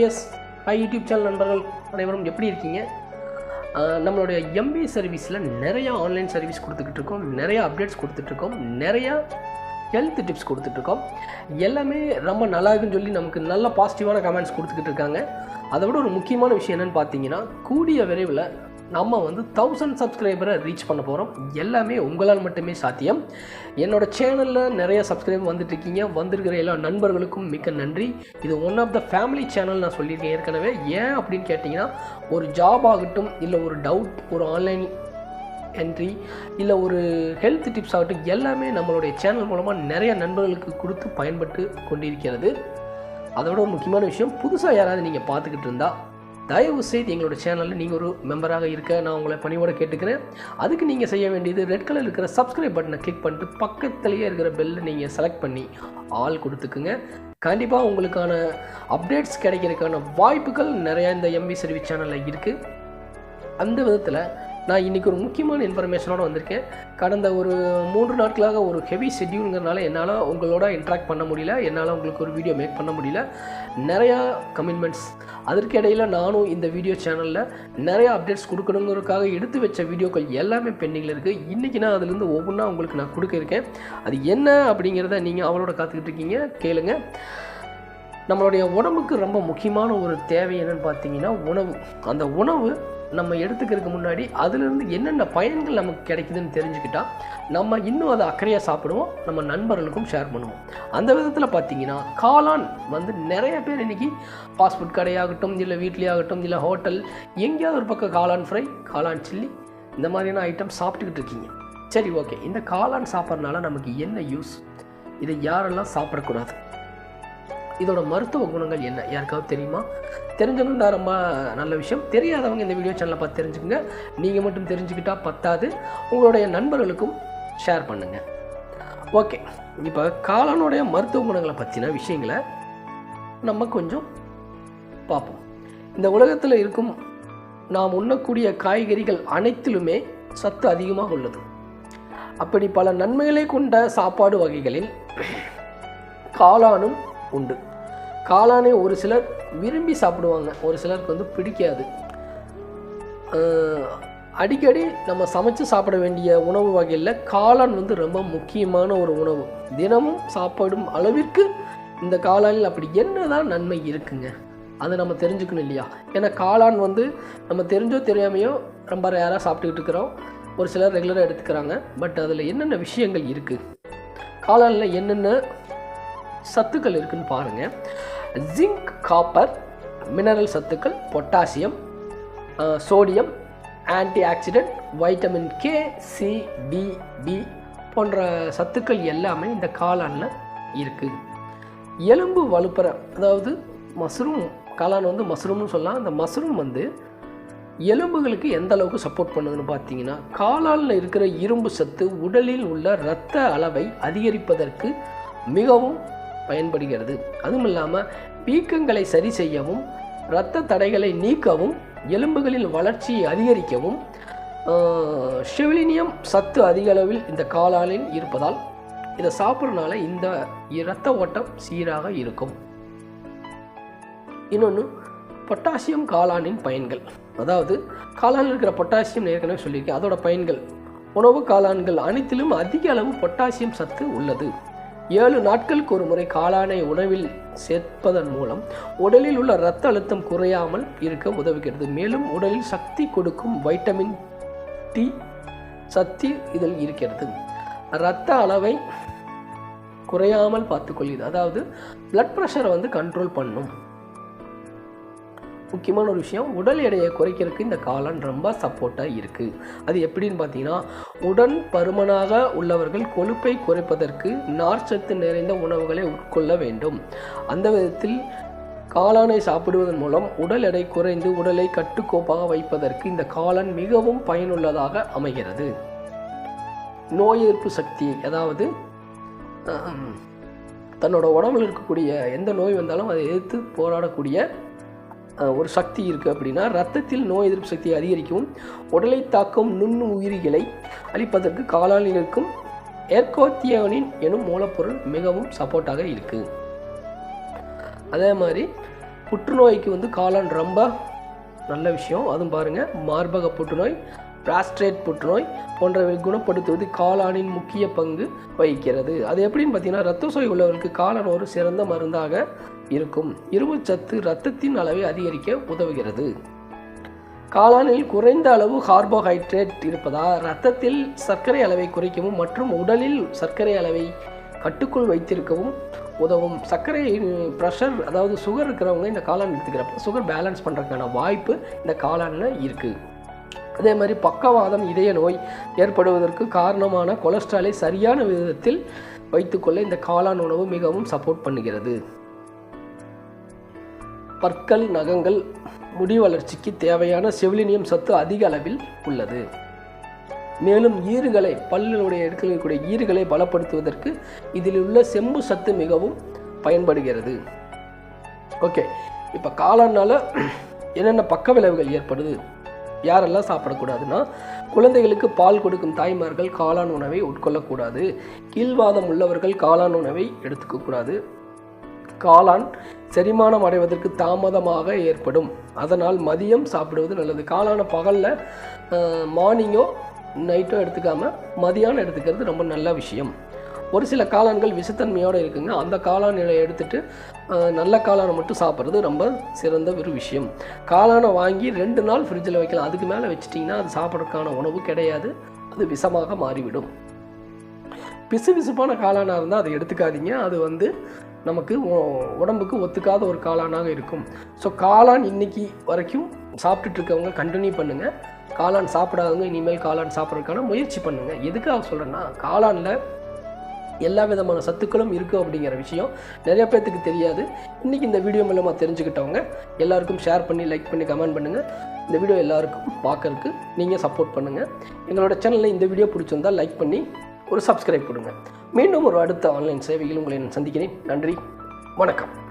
MS ஐ YouTube channel நண்பர்கள் அனைவரும் எப்படி இருக்கீங்க? நம்மளுடைய எம்பி சர்வீஸில் நிறையா ஆன்லைன் சர்வீஸ் கொடுத்துக்கிட்டு இருக்கோம் நிறையா அப்டேட்ஸ் கொடுத்துட்ருக்கோம் நிறையா ஹெல்த் டிப்ஸ் கொடுத்துட்ருக்கோம் எல்லாமே ரொம்ப நல்லா இருக்குன்னு சொல்லி நமக்கு நல்ல பாசிட்டிவான கமெண்ட்ஸ் கொடுத்துக்கிட்டு இருக்காங்க. அதை விட ஒரு முக்கியமான விஷயம் என்னென்னு பார்த்தீங்கன்னா கூடிய விரைவில் நம்ம வந்து தௌசண்ட் சப்ஸ்கிரைபரை ரீச் பண்ண போகிறோம் எல்லாமே உங்களால் மட்டுமே சாத்தியம். என்னோட சேனலில் நிறைய சப்ஸ்கிரைபர் வந்துட்டுருக்கீங்க. வந்திருக்கிற எல்லா நண்பர்களுக்கும் மிக்க நன்றி. இது one of the family channel நான் சொல்லியிருக்கேன் ஏற்கனவே. ஏன் அப்படின்னு கேட்டிங்கன்னா ஒரு ஜாப் ஆகட்டும் இல்லை ஒரு டவுட் ஒரு ஆன்லைன் என்ட்ரி இல்லை ஒரு ஹெல்த் டிப்ஸ் ஆகட்டும் எல்லாமே நம்மளுடைய சேனல் மூலமாக நிறைய நண்பர்களுக்கு கொடுத்து பயன்பட்டு கொண்டிருக்கிறது. அதோட ஒரு முக்கியமான விஷயம் புதுசாக யாராவது நீங்கள் பார்த்துக்கிட்டு இருந்தால் தயவு செய்து எங்களோட சேனலில் நீங்கள் ஒரு மெம்பராக இருக்க நான் உங்களை பணியோட கேட்டுக்கிறேன். அதுக்கு நீங்கள் செய்ய வேண்டியது ரெட் கலர் இருக்கிற சப்ஸ்கிரைப் பட்டனை கிளிக் பண்ணிட்டு பக்கத்துலேயே இருக்கிற பெல்லை நீங்கள் செலக்ட் பண்ணி ஆல் கொடுத்துக்குங்க. கண்டிப்பாக உங்களுக்கான அப்டேட்ஸ் கிடைக்கிறதுக்கான வாய்ப்புகள் நிறையா இந்த எம்பி சர்வீஸ் சேனலில் இருக்குது அந்த விதத்தில் நான் இன்றைக்கி ஒரு முக்கியமான இன்ஃபர்மேஷனோடு வந்திருக்கேன். கடந்த ஒரு மூன்று நாட்களாக ஒரு ஹெவி ஷெட்யூலுங்கிறனால என்னால் உங்களோட இன்ட்ராக்ட் பண்ண முடியல. என்னால் உங்களுக்கு ஒரு வீடியோ மேக் பண்ண முடியல. நிறையா கமிட்மெண்ட்ஸ் அதற்கு இடையில் நானும் இந்த வீடியோ சேனலில் நிறையா அப்டேட்ஸ் கொடுக்கணுங்கிறதுக்காக எடுத்து வச்ச வீடியோக்கள் எல்லாமே பெண்டிங்கில் இருக்குது இன்றைக்கி நான் அதுலேருந்து ஒவ்வொன்றா உங்களுக்கு நான் கொடுக்க இருக்கேன். அது என்ன அப்படிங்கிறத நீங்கள் அவளோட காத்துக்கிட்டு இருக்கீங்க கேளுங்கள் நம்மளுடைய உடம்புக்கு ரொம்ப முக்கியமான ஒரு தேவை என்னன்னு பார்த்தீங்கன்னா உணவு. அந்த உணவு நம்ம எடுத்துக்கிறதுக்கு முன்னாடி அதுலேருந்து என்னென்ன பயன்கள் நமக்கு கிடைக்குதுன்னு தெரிஞ்சுக்கிட்டால் நம்ம இன்னும் அதை அக்கறையாக சாப்பிடுவோம் நம்ம நண்பர்களுக்கும் ஷேர் பண்ணுவோம். அந்த விதத்தில் பார்த்தீங்கன்னா காளான் வந்து நிறைய பேர் இன்றைக்கி ஃபாஸ்ட் ஃபுட் கடையாகட்டும் இல்லை வீட்லேயே ஆகட்டும் இல்லை ஹோட்டல் எங்கேயாவது ஒரு பக்கம் காளான் ஃப்ரை காளான் சில்லி இந்த மாதிரியான ஐட்டம் சாப்பிட்டுக்கிட்டு இருக்கீங்க. சரி ஓகே இந்த காளான் சாப்பிட்றதுனால நமக்கு என்ன யூஸ் இதை யாரெல்லாம் சாப்பிடக்கூடாது? இதோட மருத்துவ குணங்கள் என்ன? யாருக்காவது தெரியுமா? தெரிஞ்சவங்க தான் ரொம்ப நல்ல விஷயம். தெரியாதவங்க இந்த வீடியோ சேனலை பார்த்து தெரிஞ்சுக்கங்க. நீங்கள் மட்டும் தெரிஞ்சுக்கிட்டால் பத்தாது. உங்களுடைய நண்பர்களுக்கும் ஷேர் பண்ணுங்கள் ஓகே இப்போ காளானுடைய மருத்துவ குணங்களை பற்றின விஷயங்களை நம்ம கொஞ்சம் பார்ப்போம். இந்த உலகத்தில் இருக்கும் நாம் உண்ணக்கூடிய காய்கறிகள் அனைத்திலுமே சத்து அதிகமாக உள்ளது. அப்படி பல நன்மைகளை கொண்ட சாப்பாடு வகைகளில் காளானும் உண்டு. காளானே ஒரு சிலர் விரும்பி சாப்பிடுவாங்க. ஒரு சிலருக்கு வந்து பிடிக்காது. அடிக்கடி நம்ம சமைச்சு சாப்பிட வேண்டிய உணவு வகையில் காளான் வந்து ரொம்ப முக்கியமான ஒரு உணவு. தினமும் சாப்பிடும் அளவிற்கு இந்த காளானில் அப்படி என்னதான் நன்மை இருக்குங்க? அதை நம்ம தெரிஞ்சுக்கணும் இல்லையா? ஏன்னா காளான் வந்து நம்ம தெரிஞ்சோ தெரியாமையோ ரொம்ப ரேராக சாப்பிட்டுக்கிட்டு இருக்கிறோம். ஒரு சிலர் ரெகுலராக எடுத்துக்கிறாங்க. பட் அதில் என்னென்ன விஷயங்கள் இருக்குது காளானில் என்னென்ன சத்துக்கள் இருக்குன்னு பாருங்கள் ஜிங்க் காப்பர் மினரல் சத்துக்கள் potassium sodium antioxidant vitamin K C D B போன்ற சத்துக்கள் எல்லாமே இந்த காளானில் இருக்குது எலும்பு வலுப்புற அதாவது மஷ்ரூம் காளான் வந்து மஷ்ரூம்னு சொல்லலாம். அந்த மஷ்ரூம் வந்து எலும்புகளுக்கு எந்த அளவுக்கு சப்போர்ட் பண்ணுதுன்னு பார்த்தீங்கன்னா காளானில் இருக்கிற இரும்பு சத்து உடலில் உள்ள இரத்த அளவை அதிகரிப்பதற்கு மிகவும் பயன்படுகிறது. அதுவும் இல்லாமல் வீக்கங்களை சரி செய்யவும் இரத்த தடைகளை நீக்கவும் எலும்புகளில் வளர்ச்சியை அதிகரிக்கவும் ஆஹ், செவிலினியம் சத்து அதிக அளவில் இந்த காளானில் இருப்பதால் இதை சாப்பிட்றதுனால இந்த இரத்த ஓட்டம் சீராக இருக்கும். இன்னொன்று பொட்டாசியம் காளானின் பயன்கள். அதாவது காளானில் இருக்கிற பொட்டாசியம் ஏற்கனவே சொல்லியிருக்கேன். அதோட பயன்கள் உணவு காளான்கள் அனைத்திலும் அதிக அளவு பொட்டாசியம் சத்து உள்ளது. ஏழு நாட்களுக்கு ஒரு முறை காளானை உணவில் சேர்ப்பதன் மூலம் உடலில் உள்ள இரத்த அழுத்தம் குறையாமல் இருக்க உதவுகிறது. மேலும் உடலில் சக்தி கொடுக்கும் வைட்டமின் டி சக்தி இதில் இருக்கிறது. இரத்த அளவை குறையாமல் பார்த்துக்கொள்கிறது. அதாவது பிளட் ப்ரெஷரை வந்து கண்ட்ரோல் பண்ணும். முக்கியமான ஒரு விஷயம் உடல் எடையை குறைக்கிறதுக்கு இந்த காளான் ரொம்ப சப்போர்ட்டாக இருக்குது அது எப்படின்னு பார்த்தீங்கன்னா உடன் பருமனாக உள்ளவர்கள் கொழுப்பை குறைப்பதற்கு நார்ச்சத்து நிறைந்த உணவுகளை உட்கொள்ள வேண்டும். அந்த விதத்தில் காளானை சாப்பிடுவதன் மூலம் உடல் எடை குறைந்து உடலை கட்டுக்கோப்பாக வைப்பதற்கு இந்த காளான் மிகவும் பயனுள்ளதாக அமைகிறது. நோய் எதிர்ப்பு சக்தி அதாவது தன்னோட உடம்புல இருக்கக்கூடிய எந்த நோய் வந்தாலும் அதை எதிர்த்து போராடக்கூடிய ஒரு சக்தி இருக்குது அப்படின்னா ரத்தத்தில் நோய் எதிர்ப்பு சக்தியை அதிகரிக்கும் உடலை தாக்கும் நுண்ணு உயிரிகளை அளிப்பதற்கு காளானில் இருக்கும் ஏர்கோத்தியோனின் எனும் மூலப்பொருள் மிகவும் சப்போர்ட்டாக இருக்குது அதே மாதிரி புற்றுநோய்க்கு வந்து காளான் ரொம்ப நல்ல விஷயம். அதுவும் பாருங்கள் மார்பக புற்றுநோய் பிராஸ்ட்ரேட் புற்றுநோய் போன்றவை குணப்படுத்துவது காளானின் முக்கிய பங்கு வகிக்கிறது. அது எப்படின்னு பார்த்தீங்கன்னா ரத்த சோய் உள்ளவர்களுக்கு காளான் ஒரு சிறந்த மருந்தாக இருக்கும். இரும்புச்சத்து இரத்தத்தின் அளவை அதிகரிக்க உதவுகிறது. காளானில் குறைந்த அளவு கார்போஹைட்ரேட் இருப்பதால் இரத்தத்தில் சர்க்கரை அளவை குறைக்கவும் மற்றும் உடலில் சர்க்கரை அளவை கட்டுக்குள் வைத்திருக்கவும் உதவும். சர்க்கரை ப்ரெஷர் அதாவது சுகர் இருக்கிறவங்க இந்த காளான் எடுத்துக்கிறப்ப சுகர் பேலன்ஸ் பண்ணுறதுக்கான வாய்ப்பு இந்த காளானில் இருக்குது அதே மாதிரி பக்கவாதம் இதய நோய் ஏற்படுவதற்கு காரணமான கொலஸ்ட்ராலை சரியான விதத்தில் வைத்துக்கொள்ள இந்த காளான் உணவு மிகவும் சப்போர்ட் பண்ணுகிறது. பற்கள் நகங்கள் முடி வளர்ச்சிக்கு தேவையான செவிலினியம் சத்து அதிக அளவில் உள்ளது. மேலும் ஈறுகளை பல்லுடைய இருக்கக்கூடிய ஈறுகளை பலப்படுத்துவதற்கு இதில் உள்ள செம்பு சத்து மிகவும் பயன்படுகிறது. ஓகே இப்போ காளானால் என்னென்ன பக்க விளைவுகள் ஏற்படுது? யாரெல்லாம் சாப்பிடக்கூடாதுன்னா குழந்தைகளுக்கு பால் கொடுக்கும் தாய்மார்கள் காளான் உணவை உட்கொள்ளக்கூடாது. கீழ்வாதம் உள்ளவர்கள் காளான் உணவை எடுத்துக்கக்கூடாது. காளான் செரிமானம் அடைவதற்கு தாமதமாக ஏற்படும். அதனால் மதியம் சாப்பிடுவது நல்லது. காளான பகலில் மார்னிங்கோ நைட்டோ எடுத்துக்காமல் மதியானம் எடுத்துக்கிறது ரொம்ப நல்ல விஷயம். ஒரு சில காளான்கள் விஷத்தன்மையோடு இருக்குங்க. அந்த காளான்களை எடுத்துட்டு நல்ல காளானை மட்டும் சாப்பிட்றது ரொம்ப சிறந்த ஒரு விஷயம். காளானை வாங்கி ரெண்டு நாள் ஃப்ரிட்ஜில் வைக்கலாம். அதுக்கு மேலே வச்சிட்டிங்கன்னா அது சாப்பிட்றதுக்கான உணவு கிடையாது. அது விஷமாக மாறிவிடும். பிசு பிசுப்பான காளானாக இருந்தால் அதை எடுத்துக்காதீங்க. அது வந்து நமக்கு உடம்புக்கு ஒத்துக்காத ஒரு காளானாக இருக்கும். ஸோ காளான் இன்னைக்கு வரைக்கும் சாப்பிட்டுட்ருக்கவங்க கண்டினியூ பண்ணுங்கள் காளான் சாப்பிடாதவங்க இனிமேல் காளான் சாப்பிட்றதுக்கான முயற்சி பண்ணுங்கள் எதுக்காக சொல்கிறேன்னா காளானில் எல்லா விதமான சத்துக்களும் இருக்குது அப்படிங்கிற விஷயம் நிறைய பேர்த்துக்கு தெரியாது. இன்றைக்கி இந்த வீடியோ மூலமாக தெரிஞ்சுக்கிட்டவங்க எல்லாருக்கும் ஷேர் பண்ணி லைக் பண்ணி கமெண்ட் பண்ணுங்கள் இந்த வீடியோ எல்லாருக்கும் பார்க்கறதுக்கு நீங்கள் சப்போர்ட் பண்ணுங்கள் எங்களோட சேனலில் இந்த வீடியோ பிடிச்சிருந்தால் லைக் பண்ணி ஒரு சப்ஸ்கிரைப் கொடுங்க. மீண்டும் ஒரு அடுத்த ஆன்லைன் சேவையில் உங்களை நான் சந்திக்கிறேன். நன்றி. வணக்கம்.